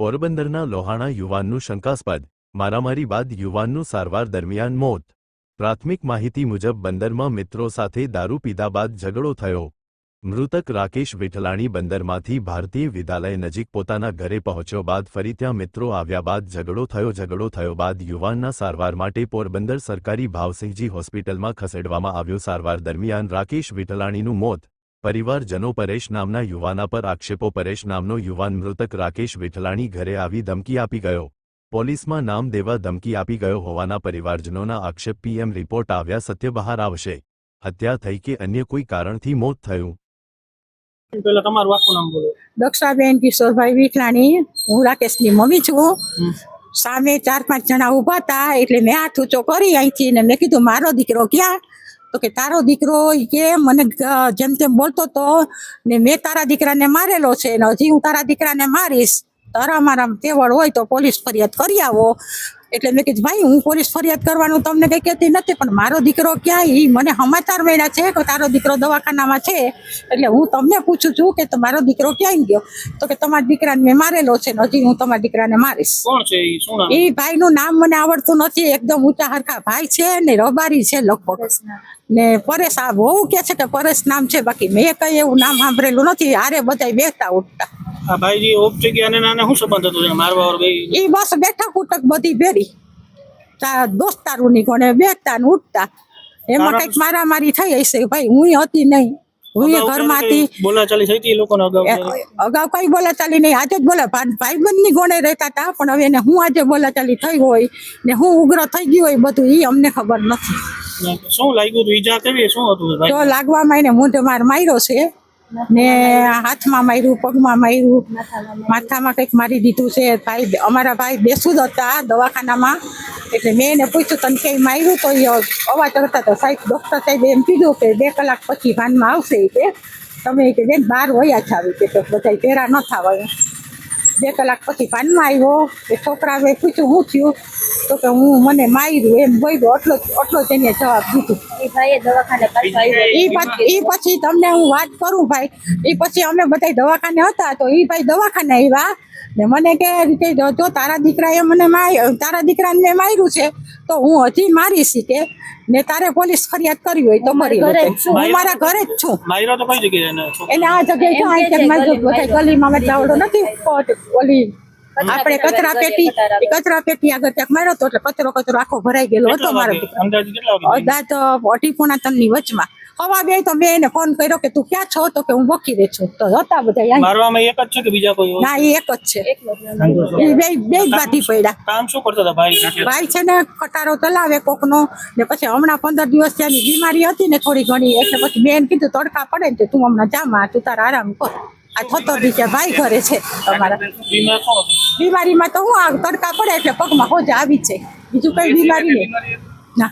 પોરબંદરના લોહાણા યુવાનનું શંકાસ્પદ, મારામારી બાદ યુવાનનું સારવાર દરમિયાન મોત. પ્રાથમિક માહિતી મુજબ બંદરમાં મિત્રો સાથે દારૂ પીધા બાદ ઝઘડો થયો. મૃતક રાકેશ વિઠલાણી બંદરમાંથી ભારતીય વિદ્યાલય નજીક પોતાના ઘરે પહોંચ્યો બાદ ફરી ત્યાં મિત્રો આવ્યા બાદ ઝઘડો થયો ઝઘડો થયો બાદ યુવાનના સારવાર માટે પોરબંદર સરકારી ભાવસિંહજી હોસ્પિટલમાં ખસેડવામાં આવ્યો. સારવાર દરમિયાન રાકેશ વિઠલાણીનું મોત પરિવારજનો પરેશ નામના યુવાના પર આક્ષેપો. પરેશ નામનો યુવાન મૃતક રાકેશ વિઠલાણી ઘરે આવી ધમકી આપી ગયો. પોલીસમાં નામ દેવા ધમકી આપી ગયો હોવાના પરિવારજનોના આક્ષેપ. પીએમ રિપોર્ટ આવ્યા સત્ય બહાર આવશે. હત્યા થઈ કે અન્ય કોઈ કારણથી મોત થયું? તમારું આખું નામ બોલો. દક્ષાબેન કિશોરભાઈ વિઠલાણી. હું રાકેશની મમ્મી છું. સામે ચાર પાંચ જણા ઊભા હતા. એટલે મેં હાથ ઊંચો કરી અહીંથી ને મેં કીધું મારો દીકરો ક્યાં? તો કે તારો દીકરો કે મને જેમ તેમ બોલતો તો, ને મેં તારા દીકરાને મારેલો છે ને હજી હું તારા દીકરાને મારીશ. તારા મારા તેવડ હોય તો પોલીસ ફરિયાદ કરી આવો. એટલે મેં કીધું ભાઈ હું પોલીસ ફરિયાદ કરવાનું તમને કઈ કહેતી નથી પણ મારો દીકરો ક્યાંય ઈ મને સમાચાર મળ્યા છે કે તારો દીકરો દવાખાનામાં છે? એટલે હું તમને પૂછું છું કે તમારો દીકરો ક્યાંય ગયો? તો કે તમારા દીકરાને મેં મારેલો છે હજી હું તમારા દીકરાને મારીશ. એ ભાઈનું નામ મને આવડતું નથી એકદમ ઊંચા હરખા ભાઈ છે ને રબારી છે લગભગ. ને પરેશ આ બહુ કે છે કે પરેશ નામ છે બાકી મેં કઈ એવું નામ સાંભળેલું નથી આરે બધા બેસતા ઉઠતા. આ ભાઈજી ઓપ ગયા અને નાને શું સંબંધ હતો મારવા ભાઈ એ બસ બેઠા કુટક બધી ભેરી. તા દોસ્તારું ની કોને બેઠતા ને ઉઠતા. એમાં કંઈક મારામારી થઈ હશે ભાઈ હું હતી નહીં. હું ઘરમાં ક્યારેય બોલાચાલી થઈ હતી લોકોને અગાઉ અગાઉ કઈ બોલાચાલી નહીં. આજે જ બોલા ભાઈબંધની ગોણે રહેતા હતા પણ હવે એને હું આજે બોલાચાલી થઈ હોય ને હું ઉગ્ર થઈ ગયું હોય બધું એ અમને ખબર નથી. શું લાગ્યું ઈજા કેવી શું હતું? તો લાગવામાં એને મોઢે માર માર્યો છે. ને હાથમાં માર્યું, પગમાં માર્યું. માથામાં કંઈક મારી દીધું છે. ભાઈ અમારા ભાઈ બેસું જ હતા દવાખાનામાં. એટલે મેં એને પૂછ્યું, તને ક્યાંય માર્યું તો એ અવાજ કરતા તો સાહેબ ડૉક્ટર સાહેબ એમ કીધું કે બે કલાક પછી ભાનમાં આવશે કે, તમે કે બેન બહાર વયા આવી કે, તો બધા ભેરા ન થવાય બે કલાક પછી ભાનમાં આવ્યો. એ છોકરાએ પૂછ્યું શું થયું? તો કે હું મને માર્યું એમ બોલ્યો. એટલો એટલો જ એને જવાબ દીધો. એ ભાઈએ દવાખાને પાછો આવ્યો ઈ પછી ઈ પછી તમને હું વાત કરું ભાઈ. એ પછી અમે બધા દવાખાને હતા તો એ ભાઈ દવાખાને આવ્યા ને મને કે રીતે જો તારા દીકરાએ મને તારા દીકરાને મેં માર્યું છે તો હું હજી મારી શીખે કે. ને તારે પોલીસ ફરિયાદ કરવી હોય તો કરી. હું મારા ઘરે જ છું. માર્યો તો કઈ જગ્યાએ એને આ જગ્યાએ ગલીમાં બધા ગલીમાં મેં ચાવડો નથી. ઓલી આપણે કચરા પેટી કચરા પેટી આગળ ત્યાં માર્યો તો એટલે કચરો કચરો આખો ભરાઈ ગયેલો હતો મારો વાગે? દીકરો. અંદાજે કેટલા વાગે અડધા તો અઢી પોણા ત્રણની વચમાં. હવા બે તો મેં એને ફોન કર્યો કે તું ક્યાં છો? તો કે હું વકીલે છું. તો હતા બધા. મારવામાં એક જ છે કે બીજા કોઈ ના એ એક જ છે. એ બે બે જ બાધી પડ્યા. કામ શું કરતો હતો ભાઈ? ભાઈ છે ને ખટારો ચલાવે કોકનો. ને પછી હમણાં પંદર દિવસ ત્યાંની બીમારી હતી ને થોડી ઘણી. એટલે પછી બેન કીધું તડકા પડે ને તું હમણાં જામાં તું તારા આરામ કર. આ થતો દીકરા ભાઈ ઘરે છે. તમારા બીમારીમાં તો હું આ તડકા પડે એટલે પગમાં હોજ આવી છે બીજું કઈ બીમારી નહીં. ના